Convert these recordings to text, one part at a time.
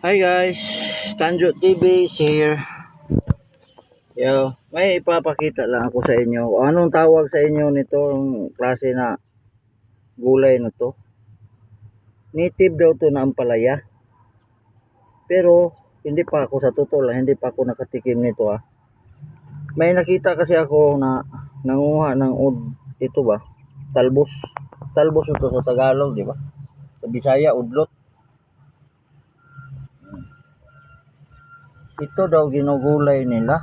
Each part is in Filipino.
Hi guys, Tanjo TV is here. Yo, may ipapakita lang ako sa inyo. Anong tawag sa inyo nitong klase na gulay na to? Native daw to na ampalaya. Pero hindi pa ako sa totoo lang, hindi pa ako nakatikim nito ah. May nakita kasi ako na nanguha ng ud ito ba? Talbos. Talbos ito sa Tagalog, di ba? Sa Bisaya, udlot. Ito daw ginugulay nila.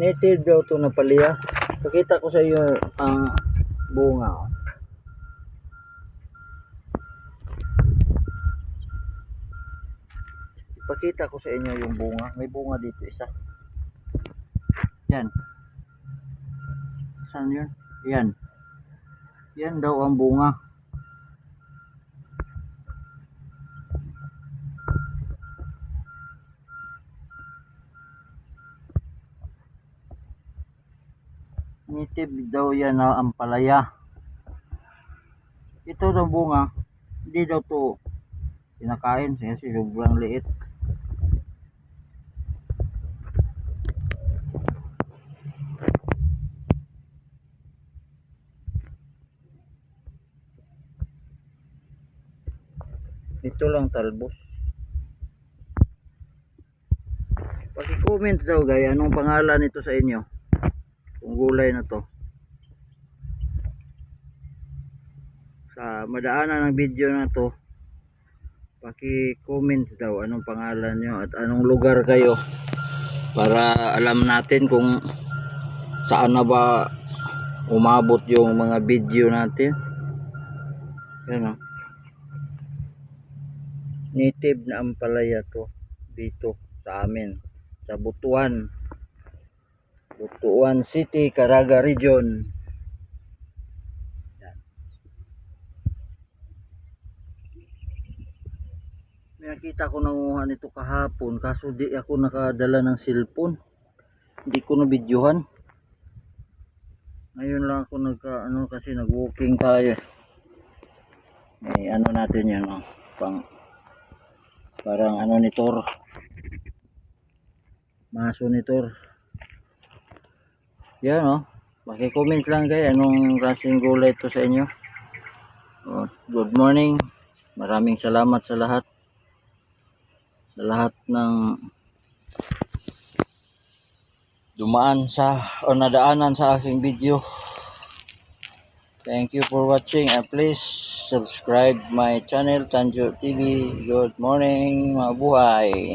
Native daw to na palya. Pakita ko sa iyo ang bunga. Ipakita ko sa inyo yung bunga. May bunga dito isa. Yan. Saan yun? Yan. Yan daw ang bunga. Native daw yan na ampalaya. Ito daw bunga, hindi daw to kinakain kasi sobrang liit. Ito lang talbos. Paki-comment daw guys, anong pangalan nito sa inyo? Gulay na to. Sa madaanan ng video na to, paki-comment daw anong pangalan nyo at anong lugar kayo para alam natin kung saan na ba umabot yung mga video natin. Yan o. Native na ampalaya to dito sa amin sa Butuan. Butuan City, Caraga Region. Nakita ko nanguha nito kahapon kaso di ako nakadala ng cellphone. Hindi ko na videohan. Ngayon lang ako nagka ano kasi nag-walking tayo. May ano natin yan oh, pang parang ano ni Tor. Maso ni. Yan oh. Paki-comment lang kayo anong klaseng gulay ito sa inyo. Oh, good morning. Maraming salamat sa lahat. Sa lahat ng dumaan sa o nadaanan sa aking video. Thank you for watching and please subscribe my channel Tanjo TV. Good morning, mabuhay.